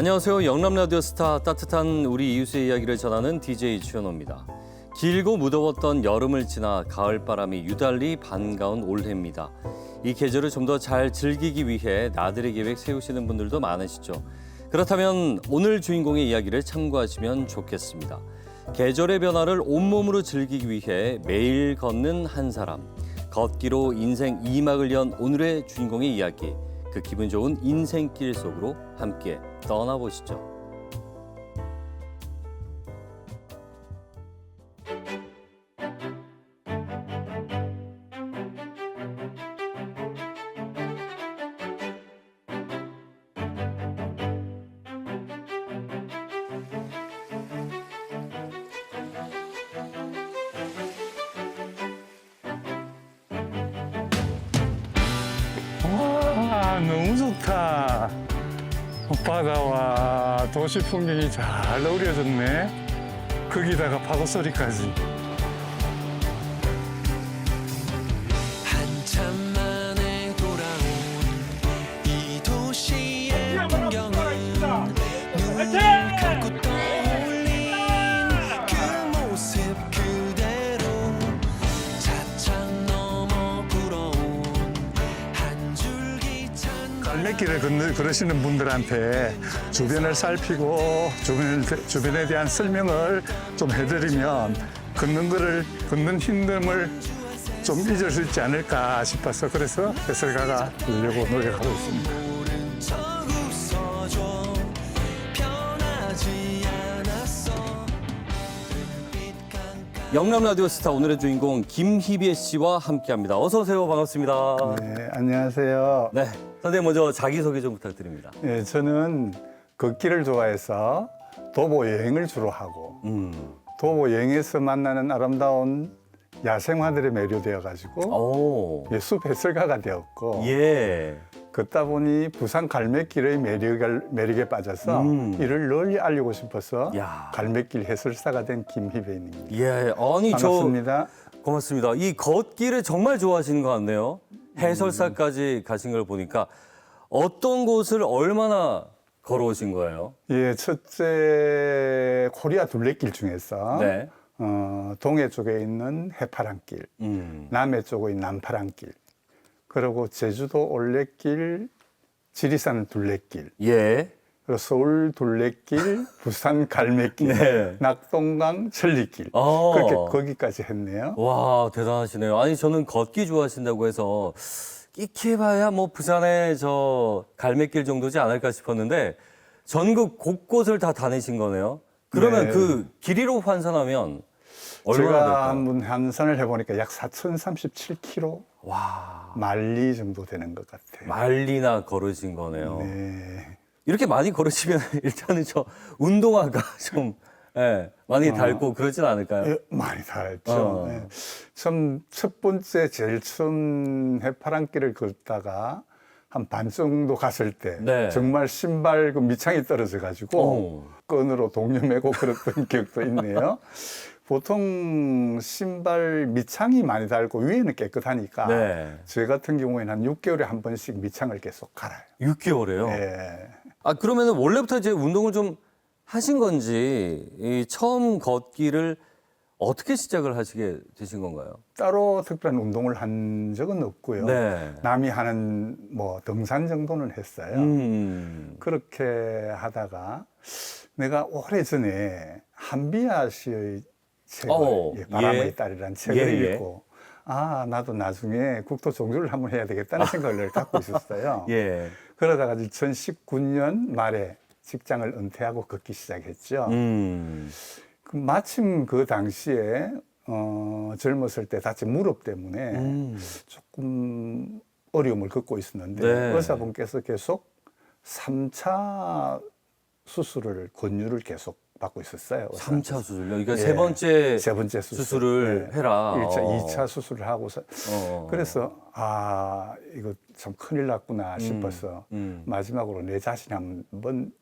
안녕하세요. 영남 라디오 스타 따뜻한 우리 이웃의 이야기를 전하는 DJ 최현호입니다. 길고 무더웠던 여름을 지나 가을 바람이 유달리 반가운 올해입니다. 이 계절을 좀 더 잘 즐기기 위해 나들이 계획 세우시는 분들도 많으시죠. 그렇다면 오늘 주인공의 이야기를 참고하시면 좋겠습니다. 계절의 변화를 온몸으로 즐기기 위해 매일 걷는 한 사람. 걷기로 인생 이막을 연 오늘의 주인공의 이야기. 그 기분 좋은 인생길 속으로 함께 떠나보시죠. 와 너무 좋다 바다와 도시 풍경이 잘 어우러졌네. 거기다가 파도 소리까지 걷는, 걸으시는 분들한테 주변을 살피고 주변, 주변에 대한 설명을 좀 해드리면 걷는 거를 걷는 힘듦을 좀 잊을 수 있지 않을까 싶어서 그래서 해설가가 되려고 노력하고 있습니다. 영남 라디오 스타 오늘의 주인공 김희배 씨와 함께합니다. 어서 오세요. 반갑습니다. 네, 안녕하세요. 네, 선생님 먼저 자기 소개 좀 부탁드립니다. 예, 저는 걷기를 좋아해서 도보 여행을 주로 하고 음, 도보 여행에서 만나는 아름다운 야생화들에 매료되어 가지고 오, 예, 숲 해설가가 되었고 예, 걷다 보니 부산 갈매길의 매력을, 매력에 빠져서 음. 이를 널리 알리고 싶어서 야. 갈매길 해설사가 된 김희배입니다. 예. 아니 반갑습니다. 저 고맙습니다. 이 걷기를 정말 좋아하시는 것 같네요. 해설사까지 가신 걸 보니까 어떤 곳을 얼마나 걸어오신 거예요? 예, 첫째 코리아 둘레길 중에서 네. 어, 동해 쪽에 있는 해파랑길, 음, 남해 있는 남파랑길, 그리고 제주도 올레길, 지리산 둘레길, 예, 서울 둘레길, 부산 갈매길, 네. 낙동강 천리길 어. 그렇게 거기까지 했네요. 와 대단하시네요. 아니 저는 걷기 좋아하신다고 해서 끼케봐야 뭐 부산의 저 갈매길 정도지 않을까 싶었는데 전국 곳곳을 다 다니신 거네요. 그러면 네. 그 길이로 환산하면 얼마나 제가 될까요? 한번 환산을 해보니까 약 4,037km 와 말리 정도 되는 것 같아요. 말리나 걸으신 거네요. 네. 이렇게 많이 걸으시면 일단은 저 운동화가 좀 예, 많이 닳고 그러진 않을까요? 예, 많이 달죠. 어. 네. 처음 첫 번째 제일 처음 해파랑길을 걷다가 한 반 정도 갔을 때 네. 정말 신발 그 밑창이 떨어져 가지고 어. 끈으로 동요매고 그랬던 기억도 있네요. 보통 신발 밑창이 많이 달고 위에는 깨끗하니까 네. 저 같은 경우에는 한 6개월에 한 번씩 밑창을 계속 갈아요. 6개월에요. 예. 아 그러면은 원래부터 이제 운동을 좀 하신 건지 이 처음 걷기를 어떻게 시작을 하시게 되신 건가요? 따로 특별한 운동을 한 적은 없고요. 네. 남이 하는 뭐 등산 정도는 했어요. 음. 그렇게 하다가 내가 오래전에 한비아 씨의 책을 어, 예, 바람의 예. 딸이라는 책을 예, 예. 읽고 아 나도 나중에 국토 종주를 한번 해야 되겠다는 생각을 갖고 있었어요. 예. 그러다가 2019년 말에 직장을 은퇴하고 걷기 시작했죠. 음. 그 마침 그 당시에 어, 젊었을 때 다친 무릎 때문에 음. 조금 어려움을 겪고 있었는데 네. 의사분께서 계속 삼차 수술을 권유를 계속 받고 있었어요. 삼 차 수술요. 그러니까 예. 세 번째 세 번째 수술. 수술을 네. 해라. 일 1차, 어. 2차 수술을 하고서 어. 그래서 아 이거 참 큰일 났구나 싶어서 음. 마지막으로 내 자신이 한번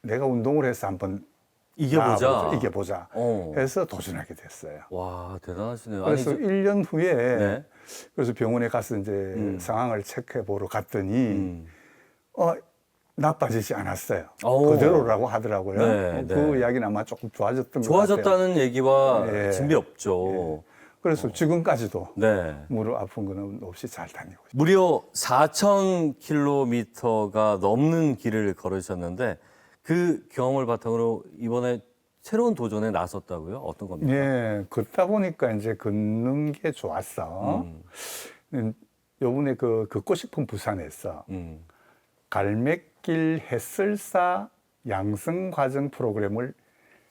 내가 운동을 해서 한번 이겨보자. 이겨보자 어. 해서 도전하게 됐어요. 와 대단하시네요. 그래서 아니, 저- 1년 후에 네. 그래서 병원에 가서 이제 음. 상황을 체크해 보러 갔더니 음. 어 나빠지지 않았어요. 오. 그대로라고 하더라고요. 네, 그 네. 이야기는 아마 조금 좋아졌던 것 같아요. 좋아졌다는 얘기와 예. 진비 없죠. 그래서 지금까지도 네. 무릎 아픈 거는 없이 잘 다니고 있어요. 무려 4,000km가 넘는 길을 걸으셨는데 그 경험을 바탕으로 이번에 새로운 도전에 나섰다고요? 어떤 겁니까? 예, 걷다 보니까 이제 걷는 게 좋았어. 음. 요번에 그 걷고 싶은 부산에서 음. 갈매길 햇설사 양성 과정 프로그램을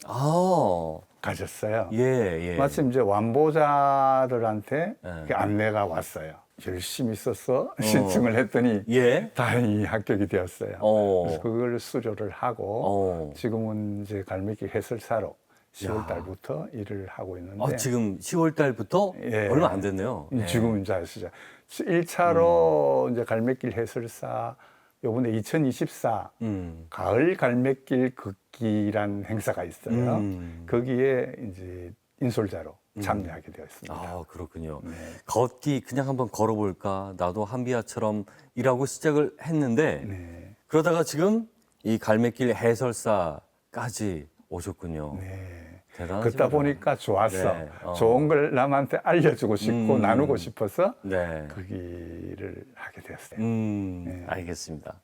아, 가졌어요. 예, 예. 마침 이제 완보자들한테 예. 그 안내가 왔어요. 열심히 써서 신청을 했더니 예. 다행히 합격이 되었어요. 어. 그래서 그걸 수료를 하고 어. 지금은 이제 갈매길 해설사로 야. 10월 달부터 일을 하고 있는데 아, 지금 10월 달부터 예. 얼마 안 됐네요. 예. 지금 이제 시작. 1차로 음. 이제 갈매길 해설사 요번에 2024 음. 가을 갈매길 걷기란 행사가 있어요. 음. 거기에 이제 인솔자로 참여하게 되었습니다. 아, 그렇군요. 네. 걷기 그냥 한번 걸어볼까? 나도 한비아처럼 일하고 시작을 했는데 네. 그러다가 지금 이 갈매길 해설사까지 오셨군요. 네. 걷다 보니까 좋았어. 네, 어. 좋은 걸 남한테 알려주고 싶고 음. 나누고 싶어서 네. 거기를 하게 되었어요. 음, 네. 알겠습니다.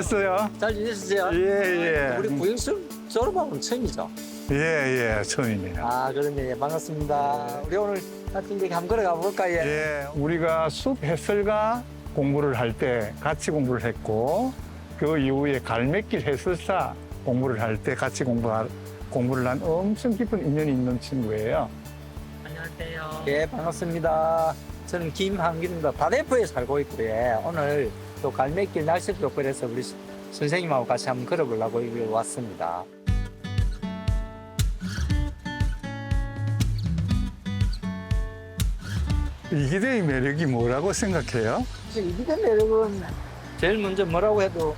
기다렸어요. 잘 지내셨어요? 예, 예. 우리 구영수 졸업하고는 처음이죠? 예, 예, 처음이네요. 아, 그러네. 예, 반갑습니다. 우리 오늘 같은 데 한번 걸어가 볼까요? 예. 예, 우리가 숲 해설가 공부를 할 때 같이 공부를 했고 그 이후에 갈매길 해설사 공부를 할 때 같이 공부 공부를 한 엄청 깊은 인연이 있는 친구예요. 안녕하세요. 예, 반갑습니다. 저는 김한길입니다. 바대포에 살고 있고요. 예, 오늘 또 갈매길 날씨도 그래서 우리 선생님하고 같이 한번 걸어보려고 여기 왔습니다. 이기대의 매력이 뭐라고 생각해요? 이기대 매력은 제일 먼저 뭐라고 해도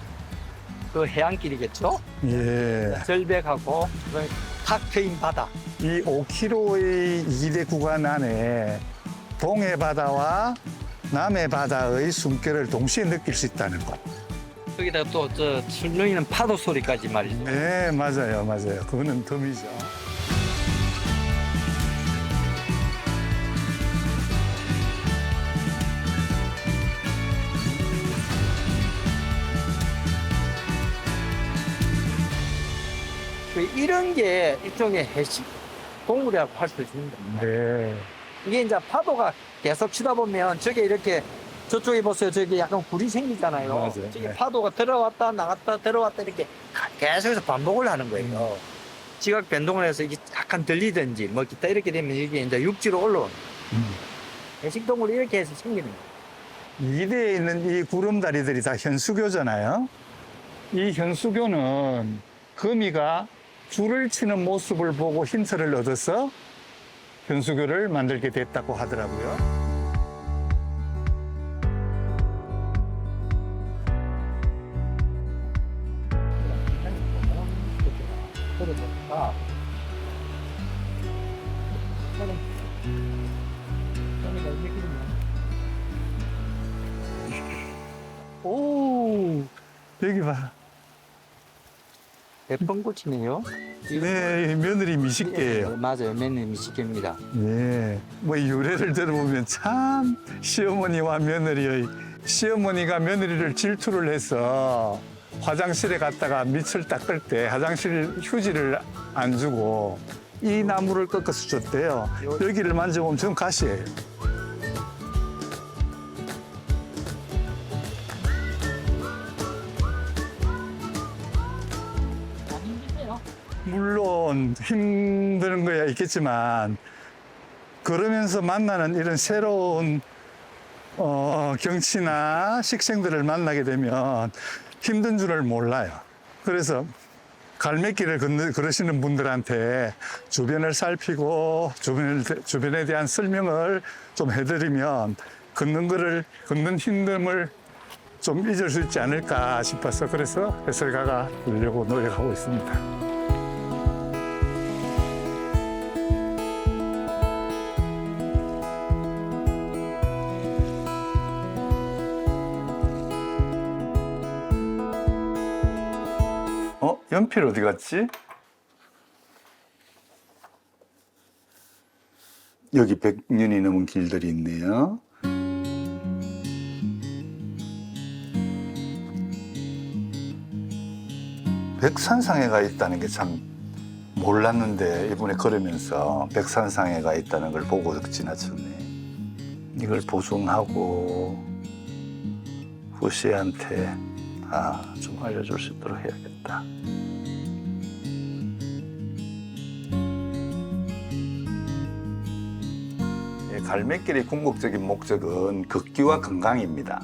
그 해안길이겠죠? 예, 절벽하고 탁 트인 바다. 이 5km의 이기대 구간 안에 동해 바다와 남해 바다의 숨결을 동시에 느낄 수 있다는 것. 여기다가 또저 출렁이는 파도 소리까지 말이죠. 네, 맞아요, 맞아요. 그거는 덤이죠. 그 이런 게 일종의 해식 동물이라고 할 수 있습니다. 네. 이게 이제 파도가 계속 치다 보면 저게 이렇게 저쪽에 보세요. 저기 약간 굴이 생기잖아요. 맞아요. 저기 네. 파도가 들어왔다 나갔다 들어왔다 이렇게 계속해서 반복을 하는 거예요. 지각 변동을 해서 이게 약간 들리든지 뭐 기타 이렇게 되면 이게 이제 육지로 올라오는. 음. 해식동물이 이렇게 해서 생기는 거예요. 이대에 있는 이 구름다리들이 다 현수교잖아요. 이 현수교는 거미가 줄을 치는 모습을 보고 힌트를 얻어서 현수교를 만들게 됐다고 하더라고요. 오, 여기 봐. 대펑꽃이네요. 네, 며느리 미식계예요. 맞아요. 맨날 미식입니다. 예. 뭐 유래를 들어보면 참 시어머니와 며느리의 시어머니가 며느리를 질투를 해서 화장실에 갔다가 밑을 닦을 때 화장실 휴지를 안 주고 이 나무를 꺾어서 줬대요. 여기를 만져보면 전 가시예요. 물론 힘드는 거야 있겠지만 그러면서 만나는 이런 새로운 어, 경치나 식생들을 만나게 되면 힘든 줄을 몰라요. 그래서 갈매길을 걷는, 걸으시는 분들한테 주변을 살피고 주변을, 주변에 대한 설명을 좀 해드리면 걷는 거를, 걷는 힘듦을 좀 잊을 수 있지 않을까 싶어서 그래서 해설가가 되려고 노력하고 있습니다. 연필 어디 갔지? 여기 100년이 넘은 길들이 있네요. 백산상해가 있다는 게 참 몰랐는데 이번에 걸으면서 백산상해가 있다는 걸 보고 지나쳤네. 이걸 보존하고 후시한테 아, 좀 알려줄 수 있도록 해야겠다. 예, 갈매길의 궁극적인 목적은 걷기와 건강입니다.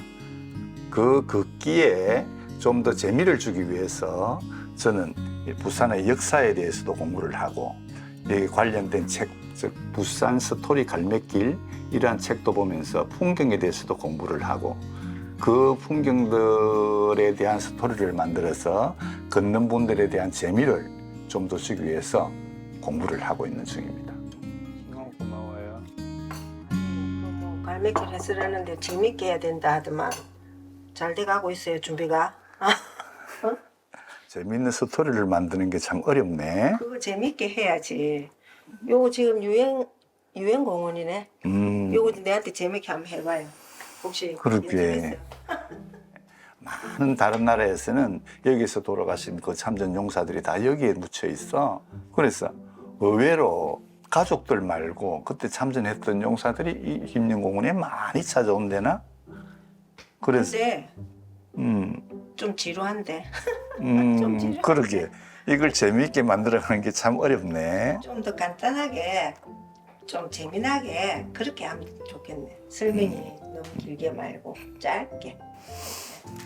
그 걷기에 좀 더 재미를 주기 위해서 저는 이 부산의 역사에 대해서도 공부를 하고 여기 관련된 책, 즉 부산 스토리 갈매길 이러한 책도 보면서 풍경에 대해서도 공부를 하고 그 풍경들에 대한 스토리를 만들어서 걷는 분들에 대한 재미를 좀 더 주기 위해서 공부를 하고 있는 중입니다. 고마워요. 뭐 갈매길 해설하는데 재밌게 해야 된다 하더만 잘 돼가고 있어요 준비가 재미있는 스토리를 만드는 게 참 어렵네. 그거 재밌게 해야지 요거 지금 유행 유행 공원이네 음, 요거 내한테 재밌게 한번 해봐요 혹시. 재밌어요? 많은 다른 나라에서는 여기서 돌아가신 그 참전 용사들이 다 여기에 묻혀 있어. 그래서 의외로 가족들 말고 그때 참전했던 용사들이 이 김영공원에 많이 찾아온대나? 그래서 근데 음, 좀 지루한데 좀 음 지루하지. 그러게 이걸 재미있게 만들어가는 게 참 어렵네. 좀 더 간단하게 좀 재미나게 그렇게 하면 좋겠네 음. 너무 길게 말고 짧게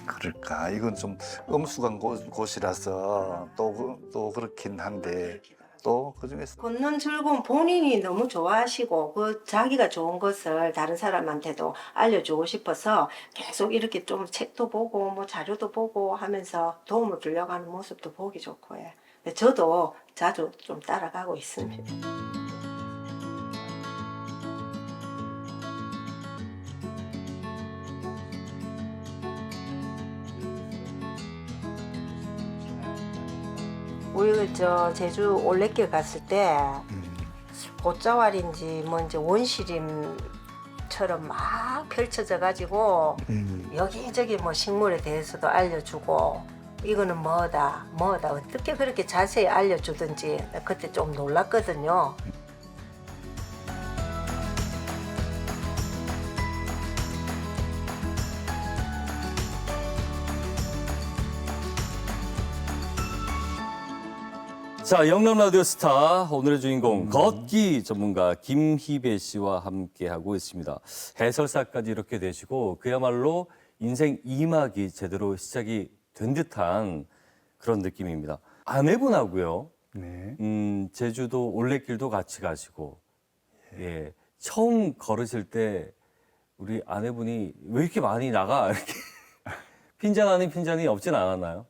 그럴까? 이건 좀 엄숙한 곳, 곳이라서 또, 그- 또 그렇긴 한데 또 그중에서 걷는 즐거움 본인이 너무 좋아하시고 그 자기가 좋은 것을 다른 사람한테도 알려주고 싶어서 계속 이렇게 좀 책도 보고 뭐 자료도 보고 하면서 도움을 주려고 하는 모습도 보기 좋고 해. 근데 저도 자주 좀 따라가고 있습니다. 저 제주 올레길 갔을 때 곶자왈인지 뭔지 원시림처럼 막 펼쳐져 가지고 음, 여기저기 뭐 식물에 대해서도 알려주고 이거는 뭐다 뭐다 어떻게 그렇게 자세히 알려주든지 나 그때 좀 놀랐거든요. 자, 영남 라디오 스타 오늘의 주인공 걷기 전문가 김희배 씨와 함께 하고 있습니다. 해설사까지 이렇게 되시고 그야말로 인생 2막이 제대로 시작이 된 듯한 그런 느낌입니다. 아내분하고요. 네. 음, 제주도 올레길도 같이 가시고 예. 처음 걸으실 때 우리 아내분이 왜 이렇게 많이 나가? 이렇게 핀잔 아닌 핀잔이 없진 않았나요?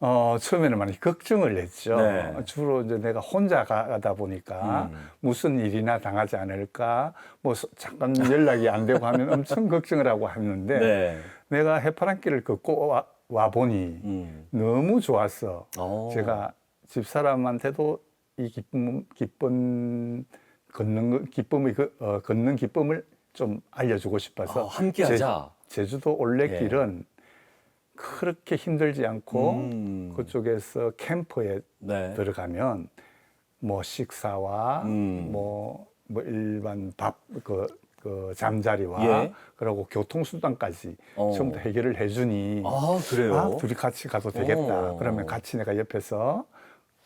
어, 처음에는 많이 걱정을 했죠. 네. 주로 이제 내가 혼자 가다 보니까 음. 무슨 일이나 당하지 않을까, 뭐 서- 잠깐 연락이 안 되고 하면 엄청 걱정을 하고 했는데 네. 내가 해파랑길을 걷고 와, 와 보니 음. 너무 좋았어. 어. 제가 집사람한테도 이 기쁨, 기쁜 걷는 거- 기쁨의 그, 어, 걷는 기쁨을 좀 알려주고 싶어서 아, 함께 하자. 제, 주도 올레길은 그렇게 힘들지 않고 음. 그쪽에서 캠프에 네. 들어가면 뭐 식사와 음. 뭐, 뭐 일반 밥 그, 그 잠자리와 예. 그리고 교통수단까지 어. 전부 다 해결을 해주니 아, 그래요? 아, 둘이 같이 가도 되겠다. 어. 그러면 같이 내가 옆에서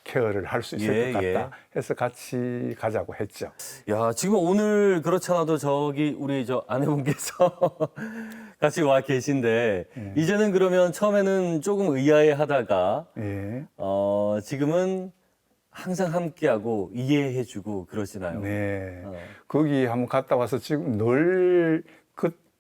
케어를 할 수 있을 예, 것 예. 같다. 해서 같이 가자고 했죠. 야, 지금 오늘 그렇잖아도 저기 우리 저 아내분께서 같이 와 계신데 네. 이제는 그러면 처음에는 조금 의아해하다가 예. 어, 지금은 항상 함께하고 이해해주고 그러시나요? 네. 어. 거기 한번 갔다 와서 지금 늘그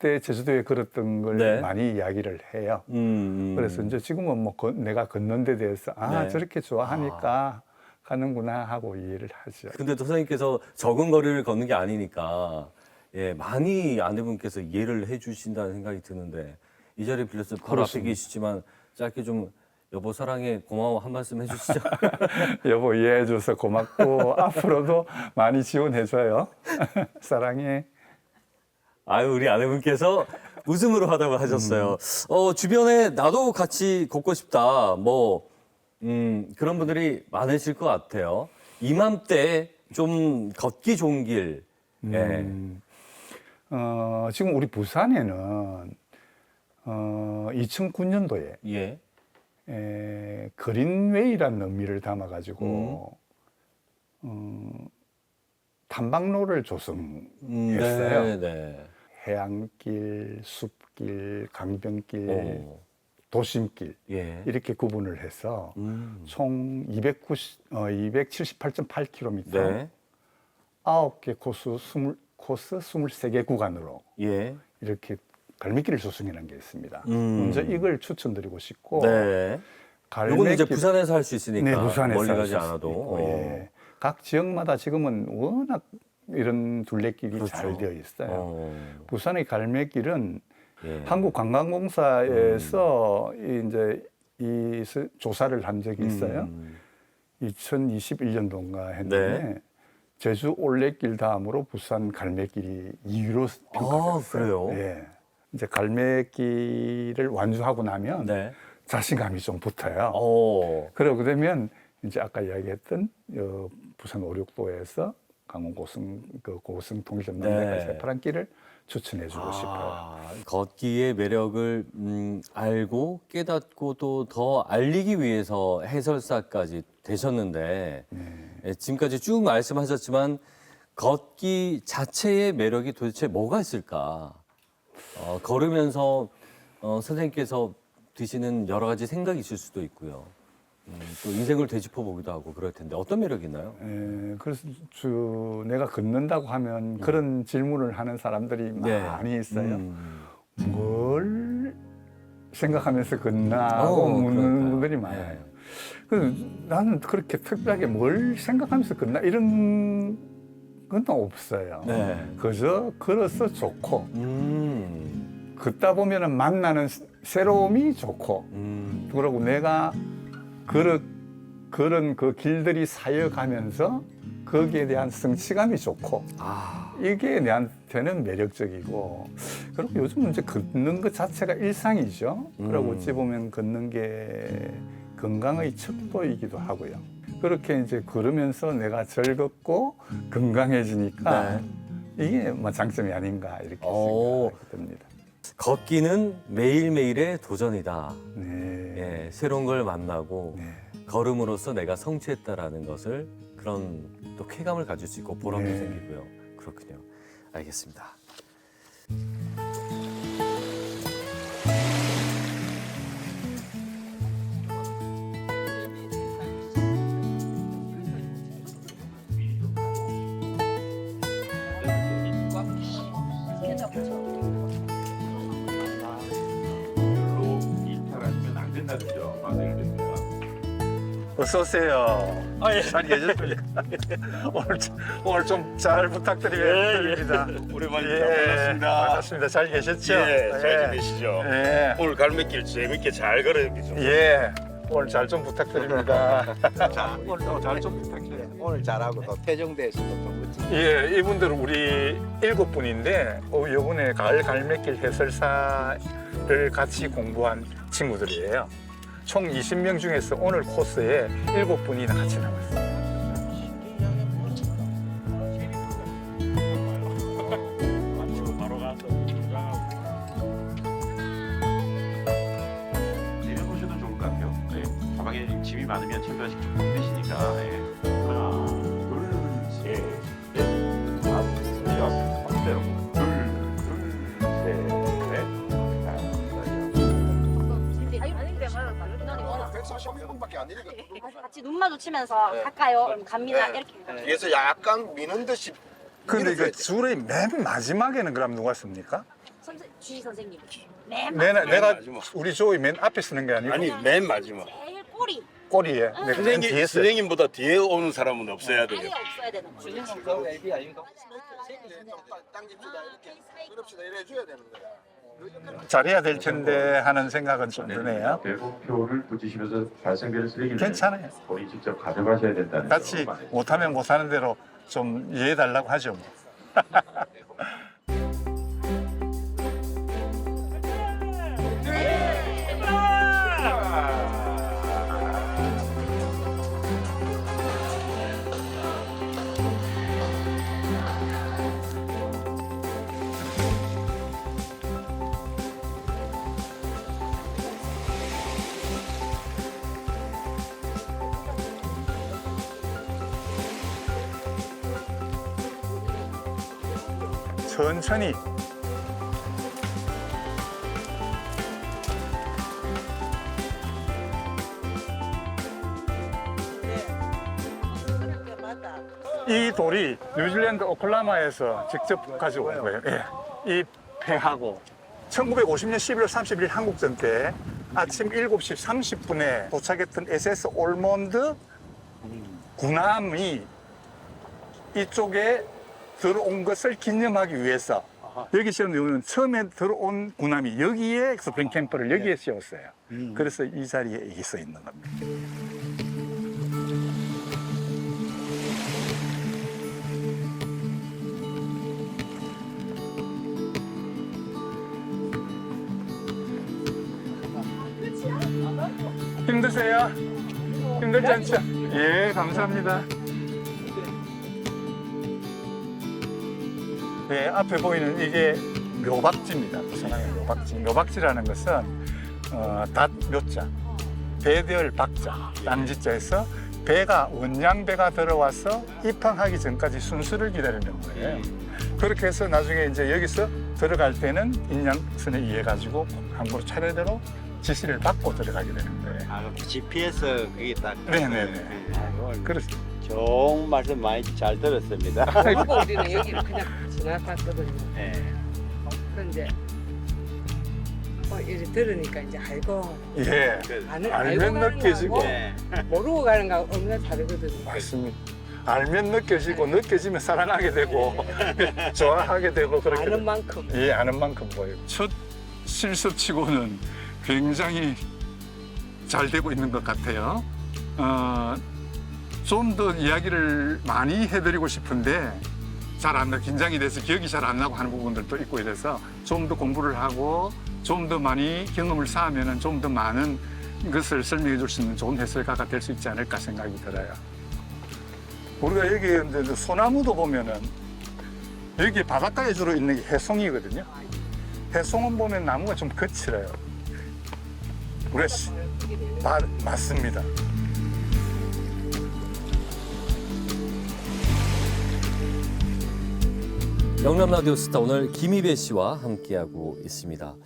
때 제주도에 걸었던 걸 네. 많이 이야기를 해요. 음, 음. 그래서 이제 지금은 뭐 거- 내가 걷는 데 대해서 아 네. 저렇게 좋아하니까 가는구나 하고 이해를 하죠. 근데 또 선생님께서 적은 거리를 걷는 게 아니니까 예 많이 아내분께서 이해를 해주신다는 생각이 드는데 이 자리 빌려서 바로 앞에 그렇습니다. 계시지만 짧게 좀 여보 사랑해 고마워 한 말씀 해주시죠. 여보 이해해줘서 고맙고 앞으로도 많이 지원해줘요. 사랑해. 아유 우리 아내분께서 웃음으로 하다고 하셨어요. 어 주변에 나도 같이 걷고 싶다 뭐 음, 그런 분들이 많으실 것 같아요. 이맘때 좀 걷기 좋은 길. 예. 음, 어, 지금 우리 부산에는 어, 2009년도에 예. 에, 그린웨이라는 의미를 담아가지고 어, 탐방로를 조성했어요. 음, 네, 네. 해안길, 숲길, 강변길, 오, 도심길 예. 이렇게 구분을 해서 음. 총 290, 어, 278.8km, 네. 아홉 개 코스 20, 코스 23개 구간으로 예. 이렇게 갈매길을 조성해 놓은 게 있습니다. 음. 먼저 이걸 추천드리고 싶고 네. 갈매길 이제 부산에서 할 수 있으니까 네, 부산에서 멀리 할 가지 수 않아도. 예. 각 지역마다 지금은 워낙 이런 둘레길이 그렇죠. 잘 되어 있어요. 어. 부산의 갈매길은 예. 한국관광공사에서 이 이제 이 스- 조사를 한 적이 있어요. 음. 2021년도인가 했는데 제주 올레길 다음으로 부산 갈매길이 2위로 평가됐어요. 아? 예. 이제 갈매길을 완주하고 나면 네. 자신감이 좀 붙어요. 어. 그러고 되면 이제 아까 이야기했던 어, 부산 오륙도에서 강원 고승 그 고승 통일전망대까지 네. 새파란 길을 추천해 주고 싶어요. 아, 걷기의 매력을 음, 알고 깨닫고 또 더 알리기 위해서 해설사까지 되셨는데 네. 예, 지금까지 쭉 말씀하셨지만 걷기 자체의 매력이 도대체 뭐가 있을까? 어, 걸으면서 어, 선생님께서 드시는 여러 가지 생각이 있을 수도 있고요. 음, 또 인생을 되짚어 보기도 하고 그럴 텐데 어떤 매력이 있나요? 예, 그래서 주 내가 걷는다고 하면 그런 질문을 하는 사람들이 네. 많이 있어요. 음. 뭘 생각하면서 걷나고 어, 묻는 그러니까요. 분들이 많아요. 네. 그래서 나는 그렇게 특별하게 뭘 생각하면서 걷나 이런 건 없어요. 네. 그저 걸어서 좋고 음. 걷다 보면은 만나는 새로움이 좋고 음. 그리고 내가 걸어 그런 그 길들이 쌓여가면서 거기에 대한 성취감이 좋고 아. 이게 내한테는 매력적이고 그리고 요즘 이제 걷는 것 자체가 일상이죠. 그리고 음. 어찌 보면 걷는 게 건강의 척도이기도 하고요. 그렇게 이제 걸으면서 내가 즐겁고 건강해지니까 이게 뭐 장점이 아닌가 이렇게 오. 생각이 듭니다. 걷기는 매일매일의 도전이다. 네. 예, 새로운 걸 만나고 네. 걸음으로써 내가 성취했다라는 것을 그런 또 쾌감을 가질 수 있고 보람도 네. 생기고요. 그렇군요. 알겠습니다. 어서 오세요. 아, 예. 잘 계셨습니까? 오늘 좀- 오늘 좀 잘 부탁드립니다. 오랜만입니다. 예, 반갑습니다. 반갑습니다. 잘 계셨죠? 예, 잘 지내시죠? 예. 오늘 갈매길 재밌게 잘 걸어야겠죠? 예. 오늘 잘 좀 부탁드립니다. 오늘 잘좀 부탁드려요. 오늘 잘하고 또 태종대에서도 또 멋진 예, 이분들 우리 일곱 분인데 어, 이번에 가을 갈매길 해설사를 같이 공부한 친구들이에요. 총 20명 중에서 오늘 코스에 일곱 분이 같이 남았어요. 네. 많으면 챙겨가시기 좀 힘드시니까. 예. 같이 눈 마주치면서 갈까요? 그럼 갑니다. 이렇게. 뒤에서 약간 미는 듯이 근데 그 줄의 맨 마지막에는 그럼 누가 씁니까? 선생, 주희 선생님. 맨 내가, 마지막에 내가 마지막. 우리 조이 맨 앞에 쓰는 게 아니고 아니 맨 마지막 제일 꼬리. 꼬리에 내가 맨 선생님 뒤에 써요. 선생님보다 뒤에 오는 사람은 없어야 아예 돼요 없어야 되는 거예요. 그 앱이 아닌가? 당깁시다 이렇게 그럽시다 이래 줘야 되는 거야 잘해야 될 텐데 하는 생각은 좀 드네요. 대목표를 붙이시면서 발생되는 쓰레기를 괜찮아요. 본인 직접 가져가셔야 된다는 같이. 못하면 못하는 대로 좀 이해해 달라고 하죠. 뭐. 천천히 이 돌이 뉴질랜드 오클라마에서 직접 가져온 거예요. 예. 이 배하고 1950년 11월 31일 한국전 때 아침 7시 30분에 도착했던 SS 올몬드 군함이 이쪽에 들어온 것을 기념하기 위해서 여기 지금 여기는 처음에 들어온 군함이 여기에 스프링 캠프를 여기에 씌웠어요. 그래서 이 자리에 이게 써 있는 겁니다. 힘드세요? 힘들지 않죠? 예, 감사합니다. 네, 앞에 보이는 이게 묘박지입니다. 부산항의 묘박지. 묘박지라는 것은 어, 닷 묘자, 배들 박자, 딴지자에서 배가 원양배가 들어와서 입항하기 전까지 순서를 기다리는 거예요. 그렇게 해서 나중에 이제 여기서 들어갈 때는 인양선에 의해 가지고 항구로 차례대로 지시를 받고 들어가게 되는 거예요. 아, GPS 그게 딱. 네네네. 그래서 좋은 말씀 많이 잘 들었습니다. 그리고 우리는 여기를 그냥 지나갔거든요. 네. 그런데 어, 이제 들으니까 이제 알고 예, 아는, 알고 알면 가는 느껴지고 거하고 네. 모르고 가는 거 없는 다르거든요. 맞습니다. 알면 느껴지고 느껴지면 살아나게 되고 좋아하게 되고 그렇게 아는 만큼. 예, 아는 만큼 보여요. 첫 실습치고는 굉장히 잘 되고 있는 것 같아요. 어, 좀 더 이야기를 많이 해드리고 싶은데 잘 안 나, 긴장이 돼서 기억이 잘 안 나고 하는 부분들도 있고 이래서 좀 더 공부를 하고 좀 더 많이 경험을 쌓으면 좀 더 많은 것을 설명해 줄 수 있는 좋은 해설가가 될 수 있지 않을까 생각이 들어요. 우리가 여기 이제 소나무도 보면은 여기 바닷가에 주로 있는 게 해송이거든요. 해송은 보면 나무가 좀 거칠어요. 우리가 시- 마- 맞습니다. 영남 라디오 스타 오늘 김희배 씨와 함께하고 있습니다.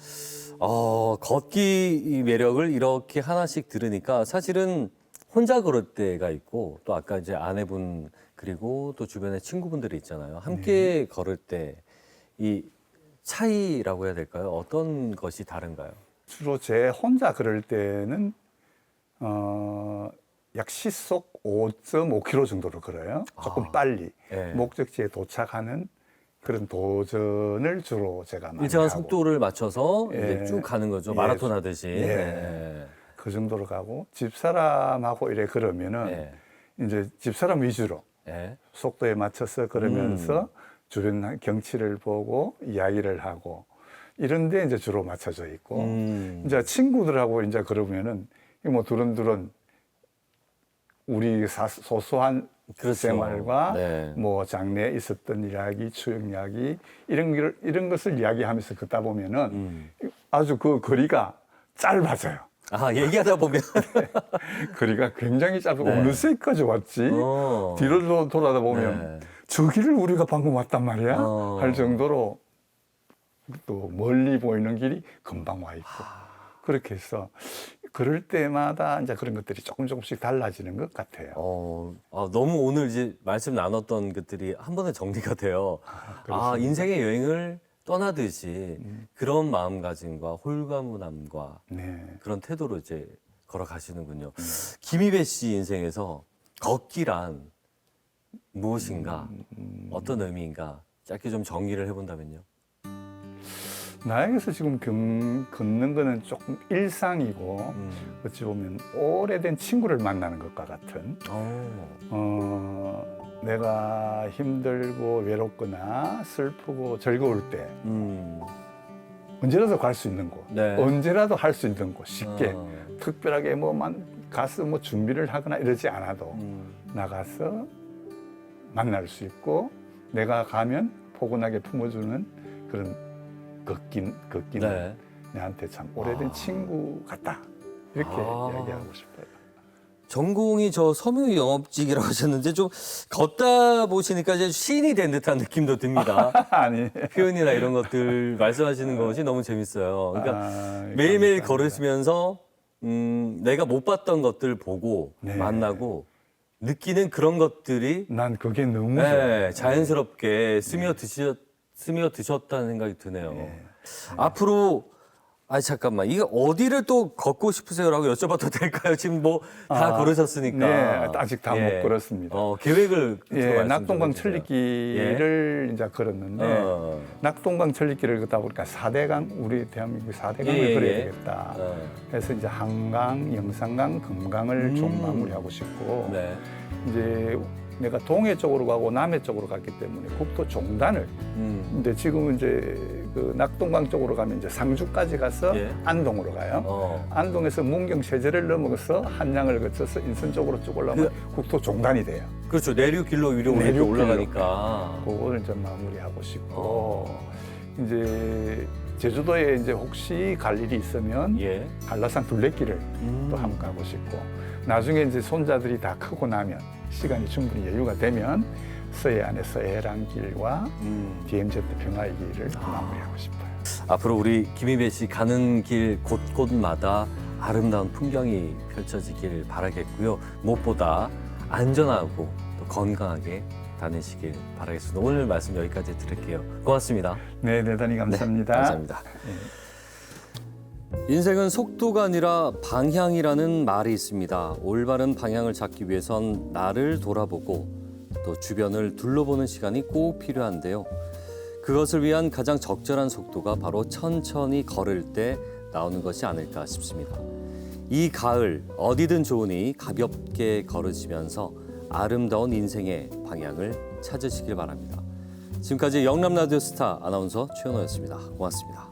어, 걷기 이 매력을 이렇게 하나씩 들으니까 사실은 혼자 걸을 때가 있고 또 아까 이제 아내분 그리고 또 주변에 친구분들이 있잖아요. 함께 걸을 때 이 차이라고 해야 될까요? 어떤 것이 다른가요? 주로 제 혼자 걸을 때는 어, 약 시속 5.5km 정도로 걸어요. 조금 아. 빨리 예. 목적지에 도착하는 그런 도전을 주로 제가 많이 일정한 하고 속도를 맞춰서 예. 이제 쭉 가는 거죠. 예. 마라톤 하듯이. 예. 네. 그 정도로 가고 집사람하고 이래 걸으면은 예. 이제 집사람 위주로 예. 속도에 맞춰서 걸으면서 음. 주변 경치를 보고 이야기를 하고 이런데 이제 주로 맞춰져 있고 음. 이제 친구들하고 이제 그러면은 뭐 두런두런 우리 사- 소소한 그렇죠. 생활과 네. 뭐 장래에 있었던 이야기, 추억 이야기 이런 걸 이런 것을 이야기하면서 걷다 보면은 음. 아주 그 거리가 짧아져요. 아, 얘기하다 보면. 거리가 굉장히 짧고 네. 어느새까지 왔지? 어. 뒤로 돌아다 보면 네. 저기를 우리가 방금 왔단 말이야 어. 할 정도로 또 멀리 보이는 길이 금방 와 있고 그렇게 해서 그럴 때마다 이제 그런 것들이 조금 조금씩 달라지는 것 같아요. 어, 아, 너무 오늘 이제 말씀 나눴던 것들이 한 번에 정리가 돼요. 아, 그렇습니다. 인생의 여행을 떠나듯이 그런 마음가짐과 홀가분함과 네. 그런 태도로 이제 걸어가시는군요. 김희배 씨 인생에서 걷기란 무엇인가, 어떤 의미인가 짧게 좀 정리를 해본다면요. 나에게서 지금 경, 걷는 거는 조금 일상이고 음. 어찌 보면 오래된 친구를 만나는 것과 같은 어. 어, 내가 힘들고 외롭거나 슬프고 즐거울 때 음. 언제라도 갈 수 있는 곳, 네. 언제라도 할 수 있는 곳 쉽게 어. 특별하게 뭐만 가서 뭐 준비를 하거나 이러지 않아도 음. 나가서 만날 수 있고 내가 가면 포근하게 품어주는 그런 걷긴 걷기는 네. 내한테 참 오래된 아. 친구 같다 이렇게 아. 이야기하고 싶어요. 전공이 저 섬유 영업직이라고 하셨는데 좀 걷다 보시니까 이제 시인이 된 듯한 느낌도 듭니다. 아니 표현이나 이런 것들 말씀하시는 것이 너무 재밌어요. 그러니까 아, 매일매일 감사합니다. 걸으시면서 음, 내가 못 봤던 것들 보고 네. 만나고 느끼는 그런 것들이 난 그게 너무 네, 좋아요. 자연스럽게 스며 드셨 스며 드셨다는 생각이 드네요. 네. 앞으로 아 잠깐만 이게 어디를 또 걷고 싶으세요라고 여쭤봐도 될까요? 지금 뭐다 아, 걸으셨으니까. 네, 아직 다못 예. 걸었습니다. 어, 계획을 좀 예, 낙동강. 천리길을 이제 걸었는데 어. 낙동강 천리길을 걷다 보니까 4대강 우리 대한민국 4대강을 예, 예, 걸어야 예. 되겠다. 어. 그래서 이제 한강, 영산강, 금강을 좀 음. 마무리하고 싶고 네. 이제 내가 동해 쪽으로 가고 남해 쪽으로 갔기 때문에 국토 종단을 음. 근데 지금은 이제 그 낙동강 쪽으로 가면 이제 상주까지 가서 예. 안동으로 가요. 어. 안동에서 문경 세제를 넘어서 한양을 거쳐서 인천 쪽으로 쭉 올라오면 국토 종단이 돼요. 그렇죠. 내륙 길로 위로 내륙. 올라가니까. 그거를 좀 마무리하고 싶고 어. 이제 제주도에 이제 혹시 갈 일이 있으면 예. 한라산 둘레길을 음. 또 한번 가고 싶고 나중에 이제 손자들이 다 크고 나면 시간이 충분히 여유가 되면 서해안의 서해랑길과 음. DMZ 평화의 길을 또 마무리하고 싶어요. 앞으로 우리 김희배 씨 가는 길 곳곳마다 아름다운 풍경이 펼쳐지길 바라겠고요. 무엇보다 안전하고 또 건강하게 다니시길 바라겠습니다. 오늘 말씀 여기까지 드릴게요. 고맙습니다. 네, 대단히 감사합니다. 네, 감사합니다. 인생은 속도가 아니라 방향이라는 말이 있습니다. 올바른 방향을 잡기 위해선 나를 돌아보고 또 주변을 둘러보는 시간이 꼭 필요한데요. 그것을 위한 가장 적절한 속도가 바로 천천히 걸을 때 나오는 것이 아닐까 싶습니다. 이 가을 어디든 좋으니 가볍게 걸으시면서 아름다운 인생의 방향을 찾으시길 바랍니다. 지금까지 영남 라디오 스타 아나운서 최현호였습니다. 고맙습니다.